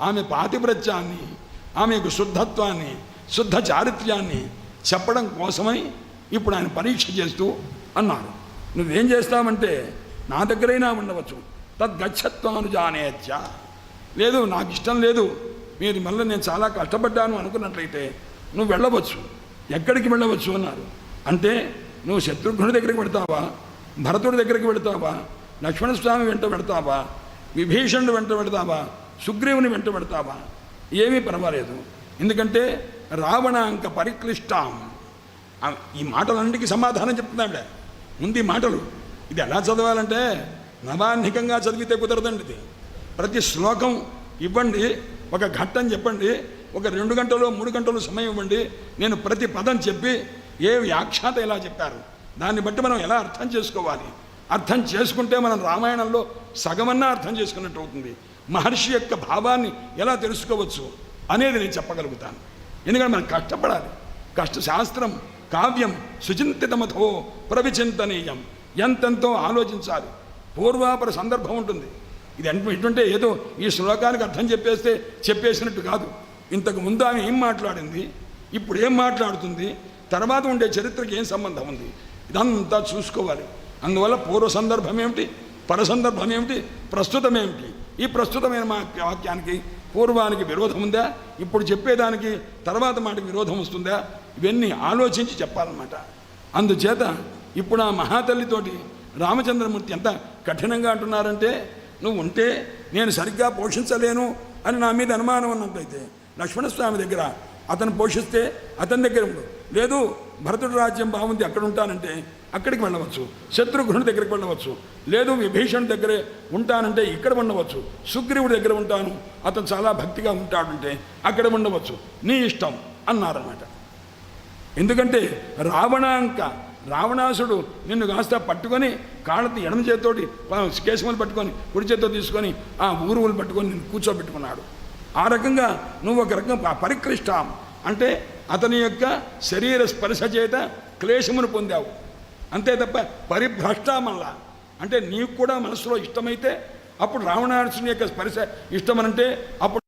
ఆమె పాతివ్రత్యాన్ని ఆమె యొక్క శుద్ధత్వాన్ని శుద్ధ చారిత్ర్యాన్ని చెప్పడం కోసమై ఇప్పుడు ఆయన పరీక్ష చేస్తూ అన్నారు. నువ్వేం చేస్తావంటే నా దగ్గరైనా ఉండవచ్చు. తద్గచ్చత్వానుజానేత్య. లేదు నాకు ఇష్టం లేదు. మీరు మళ్ళీ నేను చాలా కష్టపడ్డాను అనుకున్నట్లయితే నువ్వు వెళ్ళవచ్చు. ఎక్కడికి వెళ్ళవచ్చు అన్నారు. అంటే నువ్వు శత్రుఘ్నుడి దగ్గరికి పెడతావా భరతుడి దగ్గరికి వెళ్తావా? లక్ష్మణస్వామి వెంట పెడతావా విభీషణుడు వెంట పెడతావా సుగ్రీవుని వెంట పెడతావా? ఏమీ పర్వాలేదు. ఎందుకంటే రావణాంక పరిక్లిష్టాం. ఈ మాటలన్నిటికీ సమాధానం చెప్తున్నావిడ ముందు ఈ మాటలు. ఇది ఎలా చదవాలంటే నవాన్నికంగా చదివితే కుదరదండి ఇది. ప్రతి శ్లోకం ఇవ్వండి ఒక ఘట్టం చెప్పండి ఒక రెండు గంటలు మూడు గంటలు సమయం ఇవ్వండి. నేను ప్రతి పదం చెప్పి ఏ వ్యాఖ్యాత ఎలా చెప్పారు? దాన్ని బట్టి మనం ఎలా అర్థం చేసుకోవాలి? అర్థం చేసుకుంటే మనం రామాయణంలో సగమన్నా అర్థం చేసుకున్నట్టు అవుతుంది. మహర్షి యొక్క భావాన్ని ఎలా తెలుసుకోవచ్చు అనేది నేను చెప్పగలుగుతాను. ఎందుకంటే మనం కష్టపడాలి. కష్ట శాస్త్రం కావ్యం సుచింతితమథో ప్రవిచింతనీయం. ఎంతెంతో ఆలోచించాలి. పూర్వాపర సందర్భం ఉంటుంది. ఇది అంటే ఏదో ఈ శ్లోకానికి అర్థం చెప్పేస్తే చెప్పేసినట్టు కాదు. ఇంతకు ముందు ఆమె ఏం మాట్లాడింది? ఇప్పుడు ఏం మాట్లాడుతుంది? తర్వాత ఉండే చరిత్రకి ఏం సంబంధం ఉంది? ఇదంతా చూసుకోవాలి. అందువల్ల పూర్వ సందర్భం ఏమిటి? పర సందర్భం ఏమిటి? ప్రస్తుతం ఏమిటి? ఈ ప్రస్తుతమైన మా వాక్యానికి పూర్వానికి విరోధం ఉందా? ఇప్పుడు చెప్పేదానికి తర్వాత మాటకి విరోధం వస్తుందా? ఇవన్నీ ఆలోచించి చెప్పాలన్నమాట. అందుచేత ఇప్పుడు ఆ మహాతల్లితోటి రామచంద్రమూర్తి ఎంత కఠినంగా అంటున్నారంటే నువ్వు ఉంటే నేను సరిగ్గా పోషించలేను అని నా మీద అనుమానం ఉన్నట్లయితే లక్ష్మణస్వామి దగ్గర అతను పోషిస్తే అతని దగ్గర ఉండు. లేదు భరతుడి రాజ్యం బాగుంది అక్కడ ఉంటానంటే అక్కడికి వెళ్ళవచ్చు. శత్రుఘ్నుడి దగ్గరికి వెళ్ళవచ్చు. లేదు విభీషణ్ దగ్గరే ఉంటానంటే ఇక్కడ ఉండవచ్చు. సుగ్రీవుడి దగ్గర ఉంటాను. అతను చాలా భక్తిగా ఉంటాడంటే అక్కడ ఉండవచ్చు. నీ ఇష్టం అన్నారన్నమాట. ఎందుకంటే రావణాంక రావణాసుడు నిన్ను కాస్త పట్టుకొని కాళ్ళతో ఎడమ చేతితోటి కేశములు పట్టుకొని కుడి చేతితో తీసుకొని ఆ ఊరువులు పట్టుకొని నిన్ను కూర్చోబెట్టుకున్నాడు. ఆ రకంగా నువ్వు ఒక రకంగా పరికృష్టాం. అంటే అతని యొక్క శరీర స్పర్శ చేత క్లేశమును పొందావు. అంతే తప్ప పరిభ్రష్టామల్లా అంటే నీకు కూడా మనసులో ఇష్టమైతే అప్పుడు రావణాసుని యొక్క స్పర్శ ఇష్టమనంటే అప్పుడు